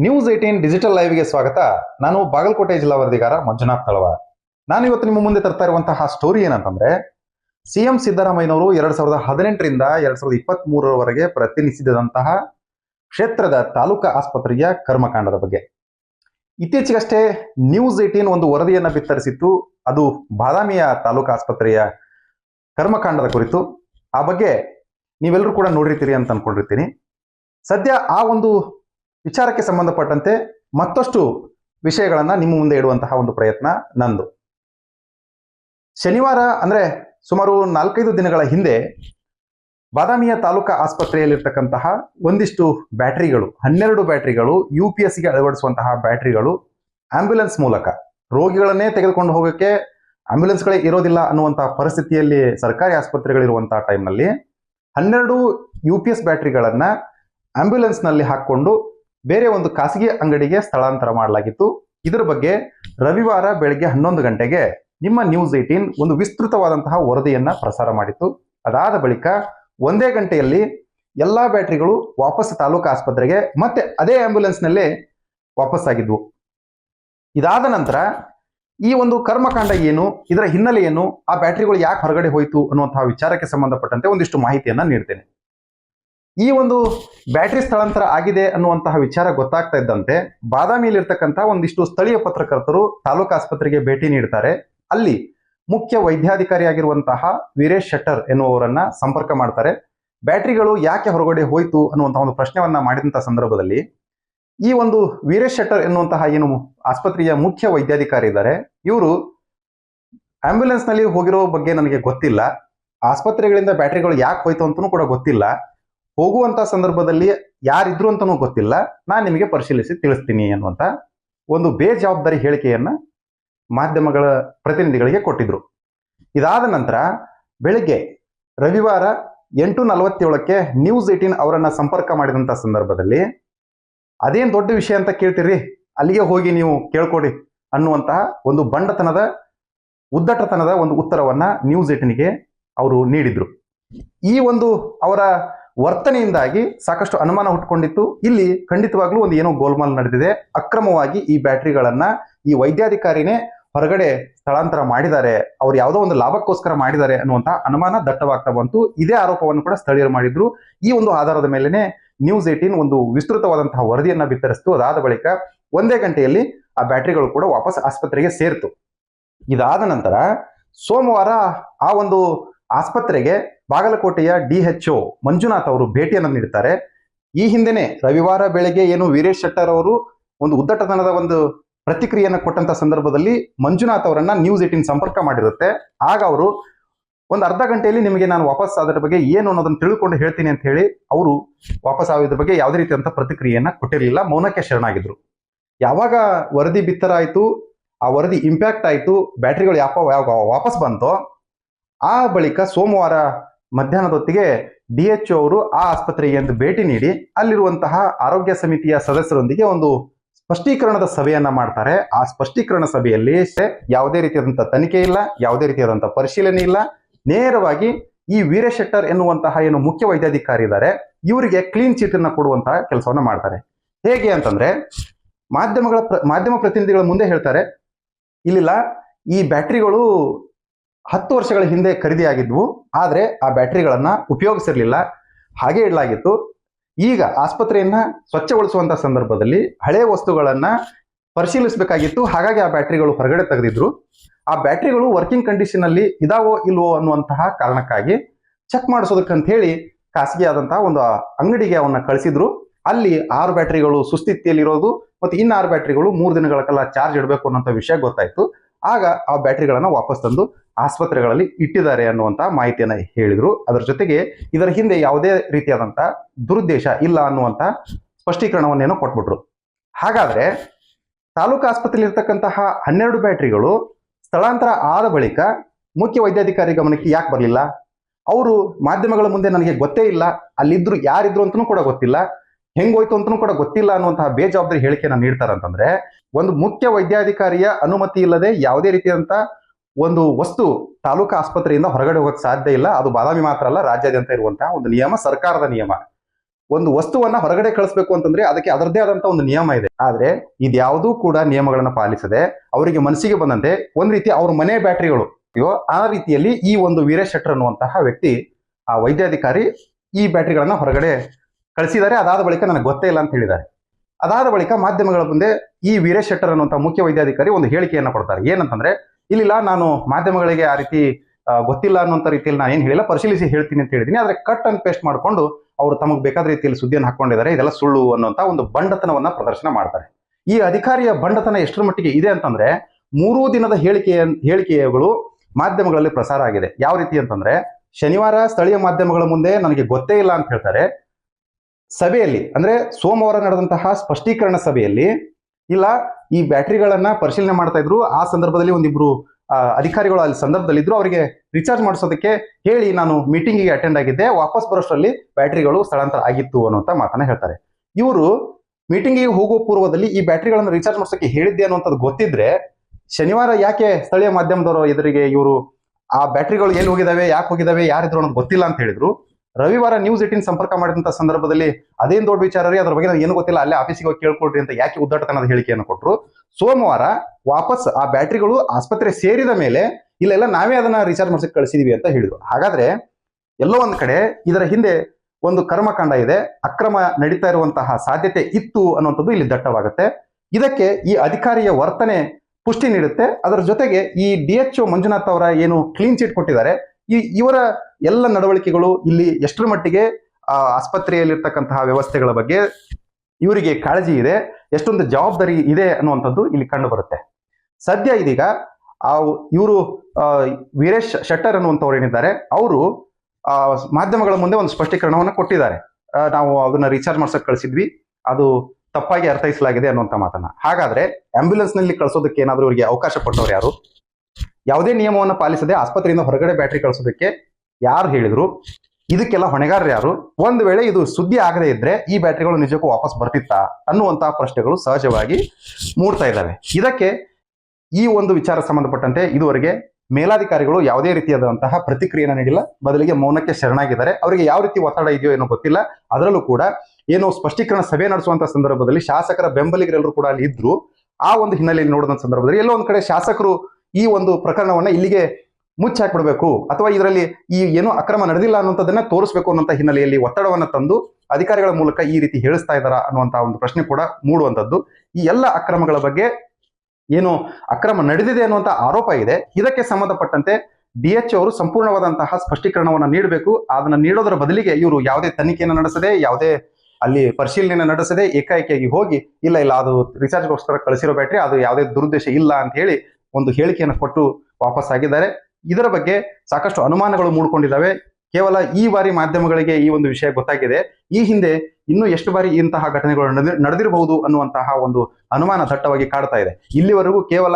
News eighteen digital ಲೈವ್ಗೆ ಸ್ವಾಗತ. ನಾನು ಬಾಗಲಕೋಟೆ ಜಿಲ್ಲಾ ವರದಿಗಾರ ಮಂಜುನಾಥ್ ತಳವಾರ್. ನಾನು ಇವತ್ತು ನಿಮ್ಮ ಮುಂದೆ ತರ್ತಾ ಇರುವಂತಹ ಸ್ಟೋರಿ ಏನಂತಂದ್ರೆ, ಸಿಎಂ ಸಿದ್ದರಾಮಯ್ಯನವರು ಎರಡ್ ಸಾವಿರದ ಹದಿನೆಂಟರಿಂದ ಎರಡ್ ಸಾವಿರದ ಇಪ್ಪತ್ತ್ ಮೂರರವರೆಗೆ ಪ್ರತಿನಿಧಿಸಿದಂತಹ ಕ್ಷೇತ್ರದ ತಾಲೂಕಾ ಆಸ್ಪತ್ರೆಯ ಕರ್ಮಕಾಂಡದ ಬಗ್ಗೆ. ಇತ್ತೀಚೆಗಷ್ಟೇ ನ್ಯೂಸ್ ಏಟೀನ್ ಒಂದು ವರದಿಯನ್ನ ಬಿತ್ತರಿಸಿತ್ತು. ಅದು ಬಾದಾಮಿಯ ತಾಲೂಕಾ ಆಸ್ಪತ್ರೆಯ ಕರ್ಮಕಾಂಡದ ಕುರಿತು. ಆ ಬಗ್ಗೆ ನೀವೆಲ್ಲರೂ ಕೂಡ ನೋಡಿರ್ತೀರಿ ಅಂತ ಅನ್ಕೊಂಡಿರ್ತೀನಿ. ಸದ್ಯ ಆ ಒಂದು ವಿಚಾರಕ್ಕೆ ಸಂಬಂಧಪಟ್ಟಂತೆ ಮತ್ತಷ್ಟು ವಿಷಯಗಳನ್ನ ನಿಮ್ಮ ಮುಂದೆ ಇಡುವಂತಹ ಒಂದು ಪ್ರಯತ್ನ ನಂದು. ಶನಿವಾರ ಅಂದ್ರೆ ಸುಮಾರು ನಾಲ್ಕೈದು ದಿನಗಳ ಹಿಂದೆ ಬಾದಾಮಿಯ ತಾಲೂಕಾ ಆಸ್ಪತ್ರೆಯಲ್ಲಿರ್ತಕ್ಕಂತಹ ಒಂದಿಷ್ಟು ಬ್ಯಾಟರಿಗಳು, ಹನ್ನೆರಡು ಬ್ಯಾಟರಿಗಳು, ಯು ಪಿ ಎಸ್ಗೆ ಅಳವಡಿಸುವಂತಹ ಬ್ಯಾಟರಿಗಳು ಆಂಬ್ಯುಲೆನ್ಸ್ ಮೂಲಕ ರೋಗಿಗಳನ್ನೇ ತೆಗೆದುಕೊಂಡು ಹೋಗೋಕ್ಕೆ ಆಂಬ್ಯುಲೆನ್ಸ್ಗಳೇ ಇರೋದಿಲ್ಲ ಅನ್ನುವಂತಹ ಪರಿಸ್ಥಿತಿಯಲ್ಲಿ ಸರ್ಕಾರಿ ಆಸ್ಪತ್ರೆಗಳಿರುವಂತಹ ಟೈಮ್ನಲ್ಲಿ ಹನ್ನೆರಡು ಯು ಪಿ ಎಸ್ ಬ್ಯಾಟರಿಗಳನ್ನ ಆಂಬ್ಯುಲೆನ್ಸ್ನಲ್ಲಿ ಹಾಕೊಂಡು ಬೇರೆ ಒಂದು ಖಾಸಗಿ ಅಂಗಡಿಗೆ ಸ್ಥಳಾಂತರ ಮಾಡಲಾಗಿತ್ತು. ಇದರ ಬಗ್ಗೆ ರವಿವಾರ ಬೆಳಗ್ಗೆ ಹನ್ನೊಂದು ಗಂಟೆಗೆ ನಿಮ್ಮ ನ್ಯೂಸ್ ಏಟೀನ್ ಒಂದು ವಿಸ್ತೃತವಾದಂತಹ ವರದಿಯನ್ನ ಪ್ರಸಾರ ಮಾಡಿತ್ತು. ಅದಾದ ಬಳಿಕ ಒಂದೇ ಗಂಟೆಯಲ್ಲಿ ಎಲ್ಲಾ ಬ್ಯಾಟರಿಗಳು ವಾಪಸ್ ತಾಲೂಕು ಆಸ್ಪತ್ರೆಗೆ ಮತ್ತೆ ಅದೇ ಆಂಬ್ಯುಲೆನ್ಸ್ನಲ್ಲೇ ವಾಪಸ್ ಆಗಿದ್ವು ಇದಾದ ನಂತರ ಈ ಒಂದು ಕರ್ಮಕಾಂಡ ಏನು, ಇದರ ಹಿನ್ನೆಲೆ ಏನು ಆ ಬ್ಯಾಟರಿಗಳು ಯಾಕೆ ಹೊರಗಡೆ ಹೋಯಿತು ಅನ್ನುವಂತಹ ವಿಚಾರಕ್ಕೆ ಸಂಬಂಧಪಟ್ಟಂತೆ ಒಂದಿಷ್ಟು ಮಾಹಿತಿಯನ್ನ ನೀಡ್ತೇನೆ. ಈ ಒಂದು ಬ್ಯಾಟರಿ ಸ್ಥಳಾಂತರ ಆಗಿದೆ ಅನ್ನುವಂತಹ ವಿಚಾರ ಗೊತ್ತಾಗ್ತಾ ಇದ್ದಂತೆ ಬಾದಾಮಿಯಲ್ಲಿರ್ತಕ್ಕಂತಹ ಒಂದಿಷ್ಟು ಸ್ಥಳೀಯ ಪತ್ರಕರ್ತರು ತಾಲೂಕು ಆಸ್ಪತ್ರೆಗೆ ಭೇಟಿ ನೀಡ್ತಾರೆ. ಅಲ್ಲಿ ಮುಖ್ಯ ವೈದ್ಯಾಧಿಕಾರಿಯಾಗಿರುವಂತಹ ವೀರೇಶ್ ಶೆಟ್ಟರ್ ಎನ್ನುವವರನ್ನ ಸಂಪರ್ಕ ಮಾಡ್ತಾರೆ. ಬ್ಯಾಟರಿಗಳು ಯಾಕೆ ಹೊರಗಡೆ ಹೋಯ್ತು ಅನ್ನುವಂತಹ ಒಂದು ಪ್ರಶ್ನೆವನ್ನ ಮಾಡಿದಂತಹ ಸಂದರ್ಭದಲ್ಲಿ ಈ ಒಂದು ವೀರೇಶ್ ಶೆಟ್ಟರ್ ಎನ್ನುವಂತಹ ಏನು ಆಸ್ಪತ್ರೆಯ ಮುಖ್ಯ ವೈದ್ಯಾಧಿಕಾರಿ ಇದ್ದಾರೆ. ಇವರು ಆಂಬ್ಯುಲೆನ್ಸ್ನಲ್ಲಿ ಹೋಗಿರೋ ಬಗ್ಗೆ ನನಗೆ ಗೊತ್ತಿಲ್ಲ. ಆಸ್ಪತ್ರೆಗಳಿಂದ ಬ್ಯಾಟರಿಗಳು ಯಾಕೆ ಹೋಯ್ತು ಅಂತಲೂ ಕೂಡ ಗೊತ್ತಿಲ್ಲ. ಹೋಗುವಂತ ಸಂದರ್ಭದಲ್ಲಿ ಯಾರಿದ್ರು ಅಂತನೂ ಗೊತ್ತಿಲ್ಲ. ನಾನು ನಿಮಗೆ ಪರಿಶೀಲಿಸಿ ತಿಳಿಸ್ತೀನಿ ಅನ್ನುವಂತ ಒಂದು ಬೇಜವಾಬ್ದಾರಿ ಹೇಳಿಕೆಯನ್ನ ಮಾಧ್ಯಮಗಳ ಪ್ರತಿನಿಧಿಗಳಿಗೆ ಕೊಟ್ಟಿದ್ರು. ಇದಾದ ನಂತರ ಬೆಳಿಗ್ಗೆ ರವಿವಾರ ಎಂಟು ನಲವತ್ತೇಳಕ್ಕೆ ನ್ಯೂಸ್ ಏಟೀನ್ ಅವರನ್ನ ಸಂಪರ್ಕ ಮಾಡಿದಂತ ಸಂದರ್ಭದಲ್ಲಿ, ಅದೇನ್ ದೊಡ್ಡ ವಿಷಯ ಅಂತ ಕೇಳ್ತೀರಿ? ಅಲ್ಲಿಗೆ ಹೋಗಿ ನೀವು ಕೇಳ್ಕೊಡಿ ಅನ್ನುವಂತಹ ಒಂದು ಬಂಡತನದ, ಉದ್ದಟತನದ ಒಂದು ಉತ್ತರವನ್ನ ನ್ಯೂಸ್ ಏಟೀನ್ಗೆ ಅವರು ನೀಡಿದ್ರು. ಈ ಒಂದು ಅವರ ವರ್ತನೆಯಿಂದಾಗಿ ಸಾಕಷ್ಟು ಅನುಮಾನ ಹುಟ್ಟುಕೊಂಡಿತ್ತು ಇಲ್ಲಿ ಖಂಡಿತವಾಗ್ಲೂ ಒಂದು ಏನೋ ಗೋಲ್ಮಾಲ್ ನಡೆದಿದೆ. ಅಕ್ರಮವಾಗಿ ಈ ಬ್ಯಾಟ್ರಿಗಳನ್ನ ಈ ವೈದ್ಯಾಧಿಕಾರಿನೇ ಹೊರಗಡೆ ಸ್ಥಳಾಂತರ ಮಾಡಿದ್ದಾರೆ. ಅವ್ರು ಯಾವುದೋ ಒಂದು ಲಾಭಕ್ಕೋಸ್ಕರ ಮಾಡಿದ್ದಾರೆ ಅನ್ನುವಂತಹ ಅನುಮಾನ ದಟ್ಟವಾಗ್ತಾ ಬಂತು. ಇದೇ ಆರೋಪವನ್ನು ಕೂಡ ಸ್ಥಳೀಯರು ಮಾಡಿದ್ರು. ಈ ಒಂದು ಆಧಾರದ ಮೇಲೆನೆ ನ್ಯೂಸ್ ಏಟೀನ್ ಒಂದು ವಿಸ್ತೃತವಾದಂತಹ ವರದಿಯನ್ನ ಬಿತ್ತರಿಸಿತು. ಅದಾದ ಬಳಿಕ ಒಂದೇ ಗಂಟೆಯಲ್ಲಿ ಆ ಬ್ಯಾಟ್ರಿಗಳು ಕೂಡ ವಾಪಸ್ ಆಸ್ಪತ್ರೆಗೆ ಸೇರ್ತು. ಇದಾದ ನಂತರ ಸೋಮವಾರ ಆ ಒಂದು ಆಸ್ಪತ್ರೆಗೆ ಬಾಗಲಕೋಟೆಯ ಡಿಎಚ್ಒ ಮಂಜುನಾಥ್ ಅವರು ಭೇಟಿಯನ್ನು ನೀಡುತ್ತಾರೆ ಈ ಹಿಂದೆನೆ ರವಿವಾರ ಬೆಳಗ್ಗೆ ಏನು ವೀರೇಶ್ ಶೆಟ್ಟರ್ ಅವರು ಒಂದು ಉದ್ದಟತನದ ಒಂದು ಪ್ರತಿಕ್ರಿಯೆಯನ್ನು ಕೊಟ್ಟಂತ ಸಂದರ್ಭದಲ್ಲಿ ಮಂಜುನಾಥ್ ಅವರನ್ನ ನ್ಯೂಸ್ ಏಟಿನ್ ಸಂಪರ್ಕ ಮಾಡಿರುತ್ತೆ. ಆಗ ಅವರು ಒಂದು ಅರ್ಧ ಗಂಟೆಯಲ್ಲಿ ನಿಮಗೆ ನಾನು ವಾಪಸ್ ಅದರ ಬಗ್ಗೆ ಏನು ಅನ್ನೋದನ್ನು ತಿಳ್ಕೊಂಡು ಹೇಳ್ತೀನಿ ಅಂತ ಹೇಳಿ ಅವರು ವಾಪಸ್ ಆಗೋದ್ರ ಬಗ್ಗೆ ಯಾವುದೇ ರೀತಿಯಂತ ಪ್ರತಿಕ್ರಿಯೆಯನ್ನ ಕೊಟ್ಟಿರಲಿಲ್ಲ. ಮೌನಕ್ಕೆ ಶರಣಾಗಿದ್ರು. ಯಾವಾಗ ವರದಿ ಬಿತ್ತರ ಆಯ್ತು, ಆ ವರದಿ ಇಂಪ್ಯಾಕ್ಟ್ ಆಯ್ತು ಬ್ಯಾಟ್ರಿಗಳು ಯಾವ ವಾಪಸ್ ಬಂತೋ, ಆ ಬಳಿಕ ಸೋಮವಾರ ಮಧ್ಯಾಹ್ನದ ಹೊತ್ತಿಗೆ ಡಿ ಎಚ್ ಅವರು ಆ ಆಸ್ಪತ್ರೆಗೆ ಎಂದು ಭೇಟಿ ನೀಡಿ ಅಲ್ಲಿರುವಂತಹ ಆರೋಗ್ಯ ಸಮಿತಿಯ ಸದಸ್ಯರೊಂದಿಗೆ ಒಂದು ಸ್ಪಷ್ಟೀಕರಣದ ಸಭೆಯನ್ನ ಮಾಡ್ತಾರೆ. ಆ ಸ್ಪಷ್ಟೀಕರಣ ಸಭೆಯಲ್ಲಿ ಯಾವುದೇ ರೀತಿಯಾದಂತಹ ತನಿಖೆ ಇಲ್ಲ, ಯಾವುದೇ ರೀತಿಯಾದಂತಹ ಪರಿಶೀಲನೆ ಇಲ್ಲ. ನೇರವಾಗಿ ಈ ವೀರಶೆಟ್ಟರ್ ಶೆಟ್ಟರ್ ಎನ್ನುವಂತಹ ಏನು ಮುಖ್ಯ ವೈದ್ಯಾಧಿಕಾರಿ ಇದ್ದಾರೆ, ಇವರಿಗೆ ಕ್ಲೀನ್ ಚೀಟ್ ಅನ್ನ ಕೊಡುವಂತಹ ಕೆಲಸವನ್ನ ಮಾಡ್ತಾರೆ. ಹೇಗೆ ಅಂತಂದ್ರೆ, ಮಾಧ್ಯಮಗಳ ಮಾಧ್ಯಮ ಪ್ರತಿನಿಧಿಗಳ ಮುಂದೆ ಹೇಳ್ತಾರೆ, ಇಲ್ಲಿಲ್ಲ, ಈ ಬ್ಯಾಟ್ರಿಗಳು ಹತ್ತು ವರ್ಷಗಳ ಹಿಂದೆ ಖರೀದಿಯಾಗಿದ್ವು, ಆದರೆ ಆ ಬ್ಯಾಟ್ರಿಗಳನ್ನು ಉಪಯೋಗಿಸಿರಲಿಲ್ಲ. ಹಾಗೆ ಇಡಲಾಗಿತ್ತು. ಈಗ ಆಸ್ಪತ್ರೆಯನ್ನ ಸ್ವಚ್ಛಗೊಳಿಸುವಂಥ ಸಂದರ್ಭದಲ್ಲಿ ಹಳೆಯ ವಸ್ತುಗಳನ್ನು ಪರಿಶೀಲಿಸಬೇಕಾಗಿತ್ತು. ಹಾಗಾಗಿ ಆ ಬ್ಯಾಟ್ರಿಗಳು ಹೊರಗಡೆ ತೆಗೆದಿದ್ರು. ಆ ಬ್ಯಾಟ್ರಿಗಳು ವರ್ಕಿಂಗ್ ಕಂಡೀಷನ್ ಅಲ್ಲಿ ಇದಾವೋ ಇಲ್ವೋ ಅನ್ನುವಂತಹ ಕಾರಣಕ್ಕಾಗಿ ಚೆಕ್ ಮಾಡಿಸೋದಕ್ಕಂತ ಹೇಳಿ ಖಾಸಗಿ ಆದಂತಹ ಒಂದು ಅಂಗಡಿಗೆ ಅವನ್ನ ಕಳಿಸಿದ್ರು. ಅಲ್ಲಿ ಆರು ಬ್ಯಾಟ್ರಿಗಳು ಸುಸ್ಥಿತಿಯಲ್ಲಿರೋದು, ಮತ್ತು ಇನ್ನು ಆರು ಬ್ಯಾಟ್ರಿಗಳು ಮೂರು ದಿನಗಳ ಕಾಲ ಚಾರ್ಜ್ ಇಡಬೇಕು ಅನ್ನೋಂಥ ವಿಷಯ ಗೊತ್ತಾಯ್ತು. ಆಗ ಆ ಬ್ಯಾಟ್ರಿಗಳನ್ನ ವಾಪಸ್ ತಂದು ಆಸ್ಪತ್ರೆಗಳಲ್ಲಿ ಇಟ್ಟಿದ್ದಾರೆ ಅನ್ನುವಂತ ಮಾಹಿತಿಯನ್ನ ಹೇಳಿದ್ರು. ಅದರ ಜೊತೆಗೆ ಇದರ ಹಿಂದೆ ಯಾವುದೇ ರೀತಿಯಾದಂತ ದುರುದ್ದೇಶ ಇಲ್ಲ ಅನ್ನುವಂತ ಸ್ಪಷ್ಟೀಕರಣವನ್ನೇನೋ ಕೊಟ್ಬಿಟ್ರು. ಹಾಗಾದ್ರೆ ತಾಲೂಕು ಆಸ್ಪತ್ರೆಯಲ್ಲಿ ಇರ್ತಕ್ಕಂತಹ ಹನ್ನೆರಡು ಬ್ಯಾಟ್ರಿಗಳು ಸ್ಥಳಾಂತರ ಆದ ಬಳಿಕ ಮುಖ್ಯ ವೈದ್ಯಾಧಿಕಾರಿ ಗಮನಕ್ಕೆ ಯಾಕೆ ಬರಲಿಲ್ಲ? ಅವರು ಮಾಧ್ಯಮಗಳ ಮುಂದೆ ನನಗೆ ಗೊತ್ತೇ ಇಲ್ಲ. ಅಲ್ಲಿದ್ರು ಯಾರಿದ್ರು ಅಂತನೂ ಕೂಡ ಗೊತ್ತಿಲ್ಲ. ಹೆಂಗೋಯ್ತು ಅಂತನೂ ಕೂಡ ಗೊತ್ತಿಲ್ಲ ಅನ್ನುವಂತಹ ಬೇಜವಾಬ್ದಾರಿ ಹೇಳಿಕೆನ ನೀಡ್ತಾರಂತಂದ್ರೆ ಒಂದು ಮುಖ್ಯ ವೈದ್ಯಾಧಿಕಾರಿಯ ಅನುಮತಿ ಇಲ್ಲದೆ ಯಾವುದೇ ರೀತಿಯಾದಂತಹ ಒಂದು ವಸ್ತು ತಾಲೂಕು ಆಸ್ಪತ್ರೆಯಿಂದ ಹೊರಗಡೆ ಹೋಗಕ್ಕೆ ಸಾಧ್ಯ ಇಲ್ಲ. ಅದು ಬಾದಾಮಿ ಮಾತ್ರ ಅಲ್ಲ, ರಾಜ್ಯಾದ್ಯಂತ ಇರುವಂತಹ ಒಂದು ನಿಯಮ, ಸರ್ಕಾರದ ನಿಯಮ. ಒಂದು ವಸ್ತುವನ್ನ ಹೊರಗಡೆ ಕಳಿಸ್ಬೇಕು ಅಂತಂದ್ರೆ ಅದಕ್ಕೆ ಅದರದೇ ಆದಂತ ಒಂದು ನಿಯಮ ಇದೆ. ಆದ್ರೆ ಇದ್ಯಾವುದೂ ಕೂಡ ನಿಯಮಗಳನ್ನ ಪಾಲಿಸದೆ ಅವರಿಗೆ ಮನಸ್ಸಿಗೆ ಬಂದಂತೆ ಒಂದ್ ರೀತಿ ಅವ್ರ ಮನೆ ಬ್ಯಾಟ್ರಿಗಳು ಅಯ್ಯೋ ಆ ರೀತಿಯಲ್ಲಿ ಈ ಒಂದು ವೀರೇಶ್ ಶೆಟ್ಟರ್ ಅನ್ನುವಂತಹ ವ್ಯಕ್ತಿ, ಆ ವೈದ್ಯಾಧಿಕಾರಿ ಈ ಬ್ಯಾಟ್ರಿಗಳನ್ನ ಹೊರಗಡೆ ಕಳಿಸಿದ್ದಾರೆ ಅದಾದ ಬಳಿಕ ನನಗೆ ಗೊತ್ತೇ ಇಲ್ಲ ಅಂತ ಹೇಳಿದ್ದಾರೆ. ಅದಾದ ಬಳಿಕ ಮಾಧ್ಯಮಗಳ ಮುಂದೆ ಈ ವೀರೇಶ್ ಶೆಟ್ಟರ್ ಅನ್ನುವಂಥ ಮುಖ್ಯ ವೈದ್ಯಾಧಿಕಾರಿ ಒಂದು ಹೇಳಿಕೆಯನ್ನು ಕೊಡ್ತಾರೆ. ಏನಂತಂದ್ರೆ, ಇಲ್ಲಿಲ್ಲ, ನಾನು ಮಾಧ್ಯಮಗಳಿಗೆ ಆ ರೀತಿ ಗೊತ್ತಿಲ್ಲ ಅನ್ನುವಂಥ ರೀತಿಯಲ್ಲಿ ನಾನು ಏನು ಹೇಳಿಲ್ಲ, ಪರಿಶೀಲಿಸಿ ಹೇಳ್ತೀನಿ ಅಂತ ಹೇಳಿದ್ದೀನಿ ಆದ್ರೆ ಕಟ್ ಅಂಡ್ ಪೇಸ್ಟ್ ಮಾಡಿಕೊಂಡು ಅವರು ತಮಗೆ ಬೇಕಾದ ರೀತಿಯಲ್ಲಿ ಸುದ್ದಿಯನ್ನು ಹಾಕೊಂಡಿದ್ದಾರೆ. ಇದೆಲ್ಲ ಸುಳ್ಳು ಅನ್ನುವಂಥ ಒಂದು ಬಂಡತನವನ್ನ ಪ್ರದರ್ಶನ ಮಾಡ್ತಾರೆ. ಈ ಅಧಿಕಾರಿಯ ಬಂಡತನ ಎಷ್ಟರ ಮಟ್ಟಿಗೆ ಇದೆ ಅಂತಂದ್ರೆ, ಮೂರೂ ದಿನದ ಹೇಳಿಕೆಯ, ಹೇಳಿಕೆಗಳು ಮಾಧ್ಯಮಗಳಲ್ಲಿ ಪ್ರಸಾರ ಆಗಿದೆ. ಯಾವ ರೀತಿ ಅಂತಂದ್ರೆ, ಶನಿವಾರ ಸ್ಥಳೀಯ ಮಾಧ್ಯಮಗಳ ಮುಂದೆ ನನಗೆ ಗೊತ್ತೇ ಇಲ್ಲ ಅಂತ ಹೇಳ್ತಾರೆ. ಸಭೆಯಲ್ಲಿ, ಅಂದ್ರೆ ಸೋಮವಾರ ನಡೆದಂತಹ ಸ್ಪಷ್ಟೀಕರಣ ಸಭೆಯಲ್ಲಿ, ಇಲ್ಲ, ಈ ಬ್ಯಾಟ್ರಿಗಳನ್ನ ಪರಿಶೀಲನೆ ಮಾಡ್ತಾ ಇದ್ರು, ಆ ಸಂದರ್ಭದಲ್ಲಿ ಒಂದಿಬ್ರು ಅಧಿಕಾರಿಗಳು ಅಲ್ಲಿ ಸಂದರ್ಭದಲ್ಲಿ ಇದ್ರು ಅವರಿಗೆ ರಿಚಾರ್ಜ್ ಮಾಡಿಸೋದಕ್ಕೆ ಹೇಳಿ ನಾನು ಮೀಟಿಂಗಿಗೆ ಅಟೆಂಡ್ ಆಗಿದ್ದೆ, ವಾಪಸ್ ಬರೋಷ್ಟರಲ್ಲಿ ಬ್ಯಾಟ್ರಿಗಳು ಸ್ಥಳಾಂತರ ಆಗಿತ್ತು ಅನ್ನುವಂತ ಮಾತನ್ನ ಹೇಳ್ತಾರೆ. ಇವರು ಮೀಟಿಂಗಿಗೆ ಹೋಗುವ ಪೂರ್ವದಲ್ಲಿ ಈ ಬ್ಯಾಟ್ರಿಗಳನ್ನು ರಿಚಾರ್ಜ್ ಮಾಡಿಸೋಕೆ ಹೇಳಿದ್ದೆ ಅನ್ನುವಂಥದ್ದು ಗೊತ್ತಿದ್ರೆ, ಶನಿವಾರ ಯಾಕೆ ಸ್ಥಳೀಯ ಮಾಧ್ಯಮದವರು ಎದುರಿಗೆ ಇವರು, ಆ ಬ್ಯಾಟ್ರಿಗಳು ಎಲ್ಲಿ ಹೋಗಿದಾವೆ, ಯಾಕೆ ಹೋಗಿದಾವೆ, ಯಾರಿದ್ರು ಅನ್ನೋದು ಗೊತ್ತಿಲ್ಲ ಅಂತ ಹೇಳಿದ್ರು ರವಿವಾರ ನ್ಯೂಸ್ ಏಟಿನ್ ಸಂಪರ್ಕ ಮಾಡಿದಂತ ಸಂದರ್ಭದಲ್ಲಿ ಅದೇನ್ ದೊಡ್ಡ ವಿಚಾರ ರೀ? ಅದ್ರ ಬಗ್ಗೆ ನನಗೆ ಏನು ಗೊತ್ತಿಲ್ಲ, ಅಲ್ಲೇ ಆಫೀಸಿಗೆ ಹೋಗಿ ಕೇಳ್ಕೊಳ್ರಿ ಅಂತ ಯಾಕೆ ಉದ್ದಟತನದ ಹೇಳಿಕೆಯನ್ನು ಕೊಟ್ಟರು ಸೋಮವಾರ ವಾಪಸ್ ಆ ಬ್ಯಾಟ್ರಿಗಳು ಆಸ್ಪತ್ರೆ ಸೇರಿದ ಮೇಲೆ ಇಲ್ಲೆಲ್ಲ ನಾವೇ ಅದನ್ನ ರಿಚಾರ್ಜ್ ಮಾಡ್ಸಕ್ಕೆ ಕಳಿಸಿದೀವಿ ಅಂತ ಹೇಳಿದ್ರು. ಹಾಗಾದ್ರೆ ಎಲ್ಲೋ ಒಂದ್ ಕಡೆ ಇದರ ಹಿಂದೆ ಒಂದು ಕರ್ಮಕಾಂಡ ಇದೆ, ಅಕ್ರಮ ನಡೀತಾ ಇರುವಂತಹ ಸಾಧ್ಯತೆ ಇತ್ತು ಅನ್ನುವಂಥದ್ದು ಇಲ್ಲಿ ದಟ್ಟವಾಗುತ್ತೆ. ಇದಕ್ಕೆ ಈ ಅಧಿಕಾರಿಯ ವರ್ತನೆ ಪುಷ್ಟಿ ನೀಡುತ್ತೆ. ಅದರ ಜೊತೆಗೆ ಈ ಡಿ ಎಚ್ ಮಂಜುನಾಥ್ ಅವರ ಏನು ಕ್ಲೀನ್ ಚೀಟ್ ಕೊಟ್ಟಿದ್ದಾರೆ ಈ ಇವರ ಎಲ್ಲ ನಡವಳಿಕೆಗಳು ಇಲ್ಲಿ ಎಷ್ಟರ ಮಟ್ಟಿಗೆ ಆ, ಆಸ್ಪತ್ರೆಯಲ್ಲಿರ್ತಕ್ಕಂತಹ ವ್ಯವಸ್ಥೆಗಳ ಬಗ್ಗೆ ಇವರಿಗೆ ಕಾಳಜಿ ಇದೆ ಎಷ್ಟೊಂದು ಜವಾಬ್ದಾರಿ ಇದೆ ಅನ್ನುವಂಥದ್ದು ಇಲ್ಲಿ ಕಂಡು ಬರುತ್ತೆ. ಸದ್ಯ ಇದೀಗ ಆ ಇವರು ವೀರೇಶ್ ಶೆಟ್ಟರ್ ಅನ್ನುವಂಥವ್ರು ಏನಿದ್ದಾರೆ ಅವರು ಮಾಧ್ಯಮಗಳ ಮುಂದೆ ಒಂದು ಸ್ಪಷ್ಟೀಕರಣವನ್ನು ಕೊಟ್ಟಿದ್ದಾರೆ. ನಾವು ಅದನ್ನ ರೀಚಾರ್ಜ್ ಮಾಡ್ಸಕ್ ಕಳಿಸಿದ್ವಿ ಅದು ತಪ್ಪಾಗಿ ಅರ್ಥೈಸಲಾಗಿದೆ ಅನ್ನುವಂಥ ಮಾತನ್ನ. ಹಾಗಾದ್ರೆ ಆಂಬ್ಯುಲೆನ್ಸ್ನಲ್ಲಿ ಕಳಿಸೋದಕ್ಕೆ ಏನಾದರೂ ಇವರಿಗೆ ಅವಕಾಶ ಕೊಟ್ಟವ್ರು ಯಾರು? ಯಾವುದೇ ನಿಯಮವನ್ನು ಪಾಲಿಸದೆ ಆಸ್ಪತ್ರೆಯಿಂದ ಹೊರಗಡೆ ಬ್ಯಾಟ್ರಿ ಕಳಿಸೋದಕ್ಕೆ ಯಾರು ಹೇಳಿದ್ರು? ಇದಕ್ಕೆಲ್ಲ ಹೊಣೆಗಾರರು ಯಾರು? ಒಂದು ವೇಳೆ ಇದು ಸುದ್ದಿ ಆಗದೇ ಇದ್ರೆ ಈ ಬ್ಯಾಟ್ರಿಗಳು ನಿಜಕ್ಕೂ ವಾಪಸ್ ಬರ್ತಿತ್ತಾ? ಅನ್ನುವಂತಹ ಪ್ರಶ್ನೆಗಳು ಸಹಜವಾಗಿ ಮೂಡ್ತಾ ಇದ್ದಾವೆ. ಇದಕ್ಕೆ ಈ ಒಂದು ವಿಚಾರ ಸಂಬಂಧಪಟ್ಟಂತೆ ಇದುವರೆಗೆ ಮೇಲಾಧಿಕಾರಿಗಳು ಯಾವುದೇ ರೀತಿಯಾದಂತಹ ಪ್ರತಿಕ್ರಿಯೆಯನ್ನು ನೀಡಿಲ್ಲ. ಬದಲಿಗೆ ಮೌನಕ್ಕೆ ಶರಣಾಗಿದ್ದಾರೆ. ಅವರಿಗೆ ಯಾವ ರೀತಿ ಒತ್ತಡ ಇದೆಯೋ ಏನೋ ಗೊತ್ತಿಲ್ಲ. ಅದರಲ್ಲೂ ಕೂಡ ಏನೋ ಸ್ಪಷ್ಟೀಕರಣ ಸಭೆ ನಡೆಸುವಂತಹ ಸಂದರ್ಭದಲ್ಲಿ ಶಾಸಕರ ಬೆಂಬಲಿಗರೆಲ್ಲರೂ ಕೂಡ ಅಲ್ಲಿ ಇದ್ರು. ಆ ಒಂದು ಹಿನ್ನೆಲೆಯಲ್ಲಿ ನೋಡಿದ ಸಂದರ್ಭದಲ್ಲಿ ಎಲ್ಲೋ ಒಂದ್ ಕಡೆ ಶಾಸಕರು ಈ ಒಂದು ಪ್ರಕರಣವನ್ನ ಇಲ್ಲಿಗೆ ಮುಚ್ಚಾಕ್ಬಿಡ್ಬೇಕು ಅಥವಾ ಇದರಲ್ಲಿ ಈ ಏನು ಅಕ್ರಮ ನಡೆದಿಲ್ಲ ಅನ್ನುವಂಥದ್ದನ್ನ ತೋರಿಸಬೇಕು ಅನ್ನೋಂಥ ಹಿನ್ನೆಲೆಯಲ್ಲಿ ಒತ್ತಡವನ್ನ ತಂದು ಅಧಿಕಾರಿಗಳ ಮೂಲಕ ಈ ರೀತಿ ಹೇಳಿಸ್ತಾ ಇದ್ದಾರಾ ಅನ್ನುವಂತ ಒಂದು ಪ್ರಶ್ನೆ ಕೂಡ ಮೂಡುವಂಥದ್ದು. ಈ ಎಲ್ಲ ಅಕ್ರಮಗಳ ಬಗ್ಗೆ ಏನು ಅಕ್ರಮ ನಡೆದಿದೆ ಅನ್ನುವಂಥ ಆರೋಪ ಇದೆ. ಇದಕ್ಕೆ ಸಂಬಂಧಪಟ್ಟಂತೆ ಡಿ ಎಚ್ ಅವರು ಸಂಪೂರ್ಣವಾದಂತಹ ಸ್ಪಷ್ಟೀಕರಣವನ್ನು ನೀಡಬೇಕು. ಅದನ್ನ ನೀಡೋದರ ಬದಲಿಗೆ ಇವರು ಯಾವುದೇ ತನಿಖೆಯನ್ನು ನಡೆಸದೆ, ಯಾವುದೇ ಅಲ್ಲಿ ಪರಿಶೀಲನೆ ನಡೆಸದೆ ಏಕಾಏಕಿಯಾಗಿ ಹೋಗಿ, ಇಲ್ಲ ಇಲ್ಲ, ಅದು ರಿಚಾರ್ಜ್ಗೋಸ್ಕರ ಕಳಿಸಿರೋ ಬ್ಯಾಟ್ರಿ ಅದು ಯಾವುದೇ ದುರುದ್ದೇಶ ಇಲ್ಲ ಅಂತ ಹೇಳಿ ಒಂದು ಹೇಳಿಕೆಯನ್ನು ಕೊಟ್ಟು ವಾಪಸ್ ಆಗಿದ್ದಾರೆ. ಇದರ ಬಗ್ಗೆ ಸಾಕಷ್ಟು ಅನುಮಾನಗಳು ಮೂಡಿಕೊಂಡಿದ್ದಾವೆ. ಕೇವಲ ಈ ಬಾರಿ ಮಾಧ್ಯಮಗಳಿಗೆ ಈ ಒಂದು ವಿಷಯ ಗೊತ್ತಾಗಿದೆ. ಈ ಹಿಂದೆ ಇನ್ನೂ ಎಷ್ಟು ಬಾರಿ ಇಂತಹ ಘಟನೆಗಳು ನಡೆದಿ- ನಡೆದಿರಬಹುದು ಅನ್ನುವಂತಹ ಒಂದು ಅನುಮಾನ ದಟ್ಟವಾಗಿ ಕಾಡ್ತಾ ಇದೆ. ಇಲ್ಲಿವರೆಗೂ ಕೇವಲ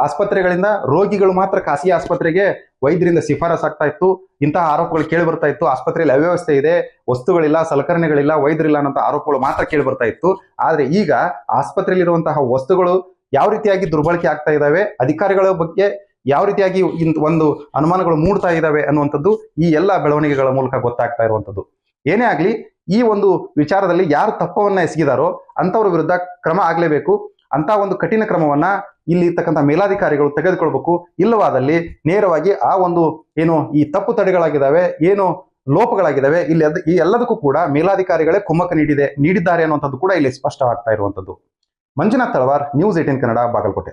ಆಸ್ಪತ್ರೆಗಳಿಂದ ರೋಗಿಗಳು ಮಾತ್ರ ಖಾಸಗಿ ಆಸ್ಪತ್ರೆಗೆ ವೈದ್ಯರಿಂದ ಶಿಫಾರಸ್ ಆಗ್ತಾ ಇತ್ತು. ಇಂತಹ ಆರೋಪಗಳು ಕೇಳಿ ಬರ್ತಾ ಇತ್ತು. ಆಸ್ಪತ್ರೆಯಲ್ಲಿ ಅವ್ಯವಸ್ಥೆ ಇದೆ, ವಸ್ತುಗಳಿಲ್ಲ, ಸಲಕರಣೆಗಳಿಲ್ಲ, ವೈದ್ಯರಿಲ್ಲ ಅನ್ನೋಂಥ ಆರೋಪಗಳು ಮಾತ್ರ ಕೇಳಿ ಬರ್ತಾ ಇತ್ತು. ಆದರೆ ಈಗ ಆಸ್ಪತ್ರೆಯಲ್ಲಿರುವಂತಹ ವಸ್ತುಗಳು ಯಾವ ರೀತಿಯಾಗಿ ದುರ್ಬಳಕೆ ಆಗ್ತಾ ಇದ್ದಾವೆ, ಅಧಿಕಾರಿಗಳ ಬಗ್ಗೆ ಯಾವ ರೀತಿಯಾಗಿ ಒಂದು ಅನುಮಾನಗಳು ಮೂಡ್ತಾ ಇದ್ದಾವೆ ಅನ್ನುವಂಥದ್ದು ಈ ಎಲ್ಲ ಬೆಳವಣಿಗೆಗಳ ಮೂಲಕ ಗೊತ್ತಾಗ್ತಾ ಇರುವಂಥದ್ದು. ಏನೇ ಆಗಲಿ, ಈ ಒಂದು ವಿಚಾರದಲ್ಲಿ ಯಾರು ತಪ್ಪವನ್ನ ಎಸಗಿದಾರೋ ಅಂಥವ್ರ ವಿರುದ್ಧ ಕ್ರಮ ಆಗ್ಲೇಬೇಕು. ಅಂತ ಒಂದು ಕಠಿಣ ಕ್ರಮವನ್ನ ಇಲ್ಲಿ ಇರ್ತಕ್ಕಂಥ ಮೇಲಾಧಿಕಾರಿಗಳು ತೆಗೆದುಕೊಳ್ಬೇಕು. ಇಲ್ಲವಾದಲ್ಲಿ ನೇರವಾಗಿ ಆ ಒಂದು ಏನು ಈ ತಪ್ಪು ತಡೆಗಳಾಗಿದ್ದಾವೆ, ಏನು ಲೋಪಗಳಾಗಿದ್ದಾವೆ, ಇಲ್ಲಿ ಅದು ಈ ಎಲ್ಲದಕ್ಕೂ ಕೂಡ ಮೇಲಾಧಿಕಾರಿಗಳೇ ಕುಮ್ಮಕ್ಕ ನೀಡಿದೆ, ನೀಡಿದ್ದಾರೆ ಅನ್ನುವಂಥದ್ದು ಕೂಡ ಇಲ್ಲಿ ಸ್ಪಷ್ಟವಾಗ್ತಾ ಇರುವಂಥದ್ದು. Manjunath Talawar news eighteen Kannada Bagalkot